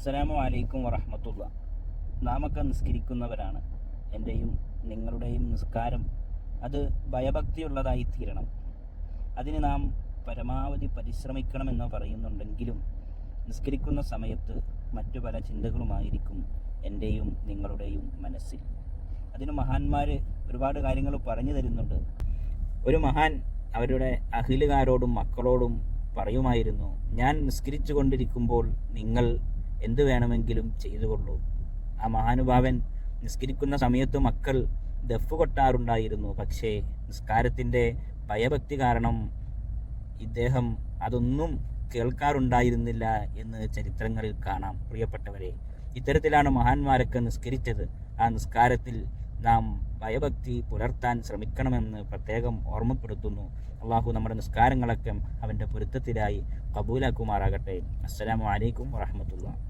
അസ്സലാമു അലൈക്കും വറഹമത്തുള്ള. നാമൊക്കെ നിസ്കരിക്കുന്നവരാണ്. എന്റെയും നിങ്ങളുടെയും നിസ്കാരം അത് ഭയഭക്തിയുള്ളതായി തീരണം. അതിന് നാം പരമാവധി പരിശ്രമിക്കണമെന്ന് പറയുന്നുണ്ടെങ്കിലും നിസ്കരിക്കുന്ന സമയത്ത് മറ്റു പല ചിന്തകളുമായിരിക്കും എന്റെയും നിങ്ങളുടെയും മനസ്സിൽ. അതിന് മഹാന്മാർ ഒരുപാട് കാര്യങ്ങൾ പറഞ്ഞു തരുന്നുണ്ട്. ഒരു മഹാൻ അവരുടെ അഖിലുകാരോടും മക്കളോടും പറയുമായിരുന്നു ഞാൻ നിസ്കരിച്ചു കൊണ്ടിരിക്കുമ്പോൾ നിങ്ങൾ എന്തു വേണമെങ്കിലും ചെയ്തുകൊള്ളൂ. ആ മഹാനുഭാവൻ നിസ്കരിക്കുന്ന സമയത്ത് മക്കൾ ദഫ് കൊട്ടാറുണ്ടായിരുന്നു. പക്ഷേ നിസ്കാരത്തിന്റെ ഭയഭക്തി കാരണം ഇദ്ദേഹം അതൊന്നും കേൾക്കാറുണ്ടായിരുന്നില്ല എന്ന് ചരിത്രങ്ങളിൽ കാണാം. പ്രിയപ്പെട്ടവരെ ഇത്തരത്തിലാണ് മഹാന്മാരൊക്കെ നിസ്കരിച്ചത്. ആ നിസ്കാരത്തിൽ നാം ഭയഭക്തി പുലർത്താൻ ശ്രമിക്കണമെന്ന് പ്രത്യേകം ഓർമ്മപ്പെടുത്തുന്നു. അള്ളാഹു നമ്മുടെ നിസ്കാരങ്ങളൊക്കെ അവന്റെ പൊരുത്തത്തിലായി കബൂലാക്കുമാറാകട്ടെ. അസ്സലാമു അലൈക്കും വറഹമത്തുള്ള.